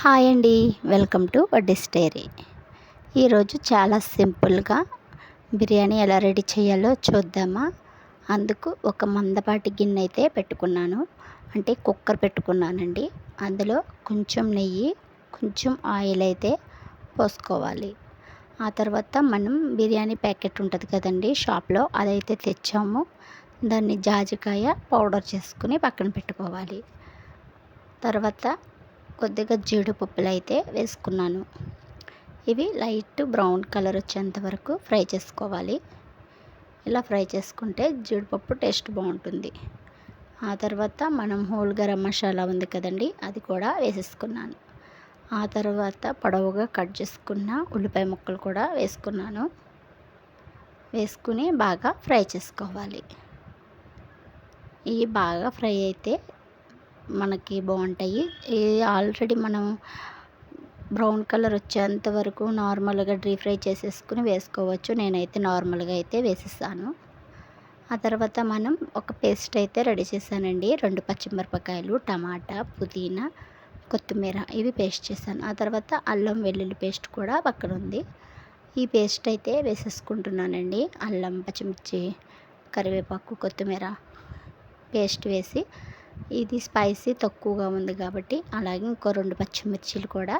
Hi అండి. Welcome to వడ్డీస్ dairy ఈరోజు చాలా సింపుల్గా బిర్యానీ ఎలా రెడీ చేయాలో చూద్దామా? అందుకు ఒక మందపాటి గిన్నె అయితే పెట్టుకున్నాను. అంటే కుక్కర్ పెట్టుకున్నానండి. అందులో కొంచెం నెయ్యి కొంచెం ఆయిల్ అయితే పోసుకోవాలి. ఆ తర్వాత మనం బిర్యానీ ప్యాకెట్ ఉంటుంది కదండి షాప్లో అదైతే తెచ్చాము. దాన్ని జాజికాయ పౌడర్ చేసుకుని పక్కన పెట్టుకోవాలి. తర్వాత కొద్దిగా జీడిపప్పులు అయితే వేసుకున్నాను. ఇవి లైట్ బ్రౌన్ కలర్ వచ్చేంత వరకు ఫ్రై చేసుకోవాలి. ఇలా ఫ్రై చేసుకుంటే జీడిపప్పు టేస్ట్ బాగుంటుంది. ఆ తర్వాత మనం హోల్ గరం మసాలా ఉంది కదండి అది కూడా వేసేసుకున్నాను. ఆ తర్వాత పొడవుగా కట్ చేసుకున్న ఉల్లిపాయ ముక్కలు కూడా వేసుకున్నాను. వేసుకుని బాగా ఫ్రై చేసుకోవాలి. ఇవి బాగా ఫ్రై అయితే మనకి బాగుంటాయి. ఇది ఆల్రెడీ మనం బ్రౌన్ కలర్ వచ్చేంత వరకు నార్మల్గా డీ ఫ్రై చేసేసుకుని వేసుకోవచ్చు. నేనైతే నార్మల్గా అయితే వేసేసాను. ఆ తర్వాత మనం ఒక పేస్ట్ అయితే రెడీ చేశానండి. రెండు పచ్చిమిరపకాయలు టమాటా పుదీనా కొత్తిమీర ఇవి పేస్ట్ చేశాను. ఆ తర్వాత అల్లం వెల్లుల్లి పేస్ట్ కూడా పక్కన ఉంది. ఈ పేస్ట్ అయితే వేసేసుకుంటున్నానండి. అల్లం పచ్చిమిర్చి కరివేపాకు కొత్తిమీర పేస్ట్ వేసి ఇది స్పైసీ తక్కువగా ఉంది కాబట్టి అలాగే ఇంకో రెండు పచ్చిమిర్చిలు కూడా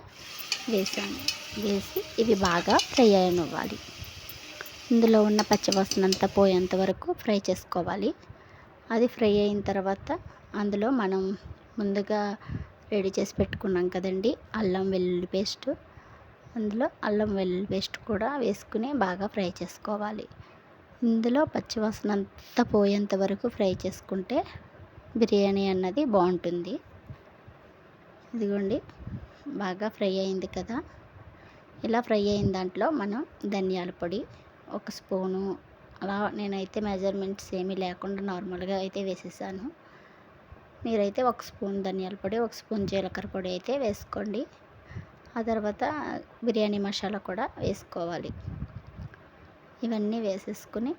వేసాను. వేసి ఇవి బాగా ఫ్రై అయినవ్వాలి ఇందులో ఉన్న పచ్చివాసన అంతా పోయేంత వరకు ఫ్రై చేసుకోవాలి. అది ఫ్రై అయిన తర్వాత అందులో మనం ముందుగా రెడీ చేసి పెట్టుకున్నాం కదండి అల్లం వెల్లుల్లి పేస్ట్. అందులో అల్లం వెల్లుల్లి పేస్ట్ కూడా వేసుకుని బాగా ఫ్రై చేసుకోవాలి. ఇందులో పచ్చివాసన అంతా పోయేంత వరకు ఫ్రై చేసుకుంటే బిర్యానీ అన్నది బాగుంటుంది. ఇదిగోండి బాగా ఫ్రై అయింది కదా. ఇలా ఫ్రై అయిన దాంట్లో మనం ధనియాల పొడి ఒక స్పూను అలా నేనైతే మెజర్మెంట్స్ ఏమీ లేకుండా నార్మల్గా అయితే వేసేసాను. మీరైతే ఒక స్పూన్ ధనియాల పొడి ఒక స్పూన్ జీలకర్ర పొడి అయితే వేసుకోండి. ఆ తర్వాత బిర్యానీ మసాలా కూడా వేసుకోవాలి. ఇవన్నీ వేసేసుకుని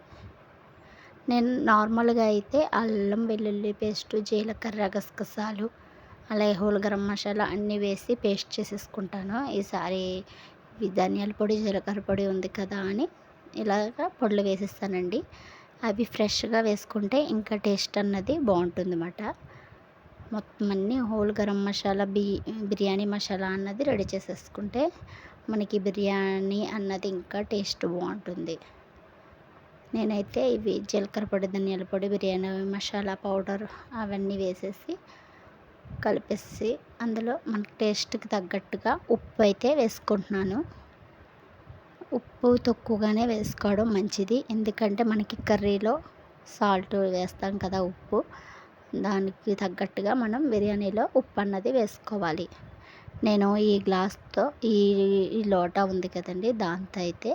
నేను నార్మల్గా అయితే అల్లం వెల్లుల్లి పేస్టు జీలకర్ర గసగసాలు అలాగే హోల్ గరం మసాలా అన్నీ వేసి పేస్ట్ చేసేసుకుంటాను. ఈసారి ధనియాల పొడి జీలకర్ర పొడి ఉంది కదా అని ఇలాగ పొడులు వేసేస్తానండి. అవి ఫ్రెష్గా వేసుకుంటే ఇంకా టేస్ట్ అన్నది బాగుంటుంది అన్నమాట మొత్తం అన్నీ హోల్ గరం మసాలా బి బిర్యానీ మసాలా అన్నది రెడీ చేసేసుకుంటే మనకి బిర్యానీ అన్నది ఇంకా టేస్ట్ బాగుంటుంది. నేనైతే ఇవి జీలకర్ర పొడి ధనియాల పొడి బిర్యానీ మసాలా పౌడర్ అవన్నీ వేసేసి కలిపేసి అందులో మనకి టేస్ట్కి తగ్గట్టుగా ఉప్పు అయితే వేసుకుంటున్నాను. ఉప్పు తక్కువగానే వేసుకోవడం మంచిది. ఎందుకంటే మనకి కర్రీలో సాల్ట్ వేస్తాం కదా ఉప్పు. దానికి తగ్గట్టుగా మనం బిర్యానీలో ఉప్పు అన్నది వేసుకోవాలి. నేను ఈ గ్లాస్తో ఈ లోటా ఉంది కదండి దాంతో అయితే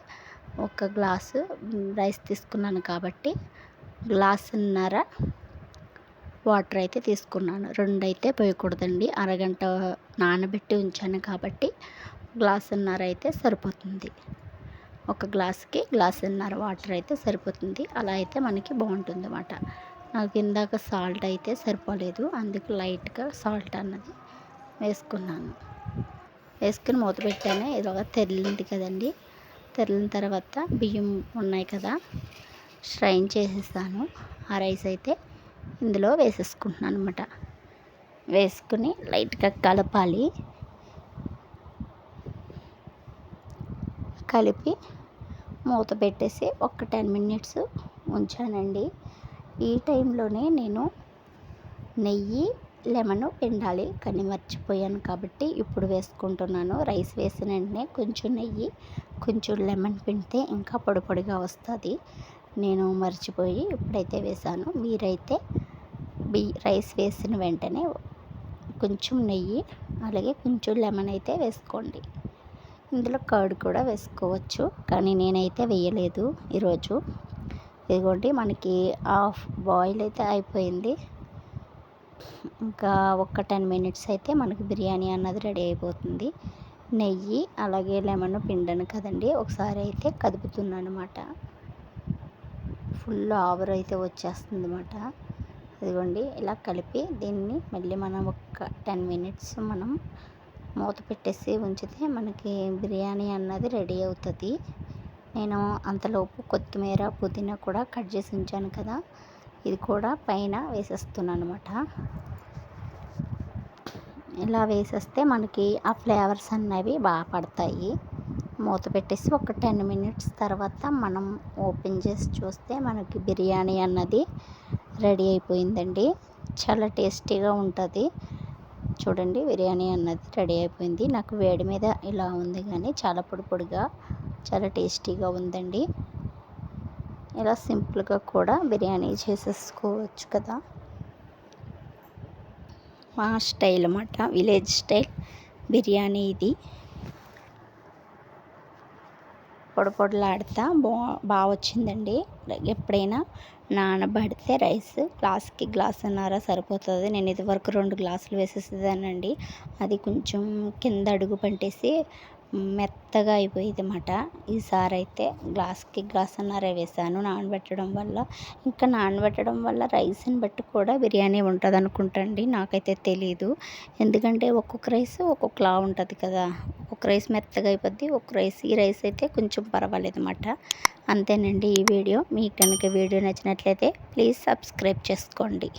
ఒక గ్లాసు రైస్ తీసుకున్నాను కాబట్టి గ్లాసున్నర వాటర్ అయితే తీసుకున్నాను. రెండు అయితే పోయకూడదండి. అరగంట నానబెట్టి ఉంచాను కాబట్టి గ్లాసున్నర అయితే సరిపోతుంది. ఒక గ్లాస్కి గ్లాసున్నర వాటర్ అయితే సరిపోతుంది. అలా అయితే మనకి బాగుంటుంది అన్నమాట నాకు ఇందాక సాల్ట్ అయితే సరిపోలేదు. అందుకు లైట్గా సాల్ట్ అన్నది వేసుకున్నాను. వేసుకుని మూత పెట్టాను ఒక తెల్లింది కదండి. తెరిలిన తర్వాత బియ్యం ఉన్నాయి కదా స్ట్రైన్ చేసేస్తాను. ఆ రైస్ అయితే ఇందులో వేసేసుకుంటున్నాను అనమాట వేసుకుని లైట్గా కలపాలి. కలిపి మూత పెట్టేసి ఒక టెన్ మినిట్స్ ఉంచానండి. ఈ టైంలోనే నేను నెయ్యి లెమన్ పిండాలి కానీ మర్చిపోయాను కాబట్టి ఇప్పుడు వేసుకుంటున్నాను. రైస్ వేసిన వెంటనే కొంచెం నెయ్యి కొంచెం లెమన్ పిండితే ఇంకా పొడి పొడిగా వస్తుంది. నేను మర్చిపోయి ఇప్పుడైతే వేసాను. మీరైతే బి రైస్ వేసిన వెంటనే కొంచెం నెయ్యి అలాగే కొంచెం లెమన్ అయితే వేసుకోండి. ఇందులో కర్డ్ కూడా వేసుకోవచ్చు కానీ నేనైతే వేయలేదు ఈరోజు. ఇదిగోండి మనకి హాఫ్ బాయిల్ అయితే అయిపోయింది. ఇంకా ఒక టెన్ మినిట్స్ అయితే మనకి బిర్యానీ అన్నది రెడీ అయిపోతుంది. నెయ్యి అలాగే లెమన్ పిండను కదండి ఒకసారి అయితే కదుపుతున్నాను అనమాట ఫుల్ ఆవర్ అయితే వచ్చేస్తుంది అనమాట ఇదిగోండి ఇలా కలిపి దీన్ని మళ్ళీ మనం ఒక టెన్ మినిట్స్ మనం మూత పెట్టేసి ఉంచితే మనకి బిర్యానీ అన్నది రెడీ అవుతుంది. నేను అంతలోపు కొత్తిమీర పుదీనా కూడా కట్ చేసి ఉంచాను కదా. ఇది కూడా పైన వేసేస్తున్నాను అనమాట ఇలా వేసేస్తే మనకి ఆ ఫ్లేవర్స్ అన్నవి బాగా పడతాయి. మూత పెట్టేసి ఒక టెన్ మినిట్స్ తర్వాత మనం ఓపెన్ చేసి చూస్తే మనకి బిర్యానీ అన్నది రెడీ అయిపోయిందండి. చాలా టేస్టీగా ఉంటుంది. చూడండి బిర్యానీ అన్నది రెడీ అయిపోయింది. నాకు వేడి మీద ఇలా ఉంది కానీ చాలా పొడి పొడిగా చాలా టేస్టీగా ఉందండి. ఇలా సింపుల్గా కూడా బిర్యానీ చేసేసుకోవచ్చు కదా. మా స్టైల్ అన్నమాట విలేజ్ స్టైల్ బిర్యానీ ఇది. పొడి బా బాగా వచ్చిందండి. ఎప్పుడైనా నానబడితే రైస్ గ్లాస్కి గ్లాస్ అన్నారా సరిపోతుంది. నేను ఇదివరకు రెండు గ్లాసులు వేసేసేదానండి అది కొంచెం కింద అడుగు పట్టేసి మెత్తగా అయిపోయేది అన్నమాట ఈసారి అయితే గ్లాస్కి గ్లాస్ గ్లాసున్నర వేసాను నానబెట్టడం వల్ల. ఇంకా నానబెట్టడం వల్ల రైస్ని బట్టి కూడా బిర్యానీ ఉంటుంది అనుకుంటండి నాకైతే తెలీదు. ఎందుకంటే ఒక్కొక్క రైస్ ఒక్కొక్కలా ఉంటుంది కదా. ఒక్కొక్క రైస్ మెత్తగా అయిపోద్ది ఒక్కొక్క రైస్ ఈ రైస్ అయితే కొంచెం పర్వాలేదు అన్నమాట అంతేనండి ఈ వీడియో. మీకు కనుక వీడియో నచ్చినట్లయితే ప్లీజ్ సబ్స్క్రైబ్ చేసుకోండి.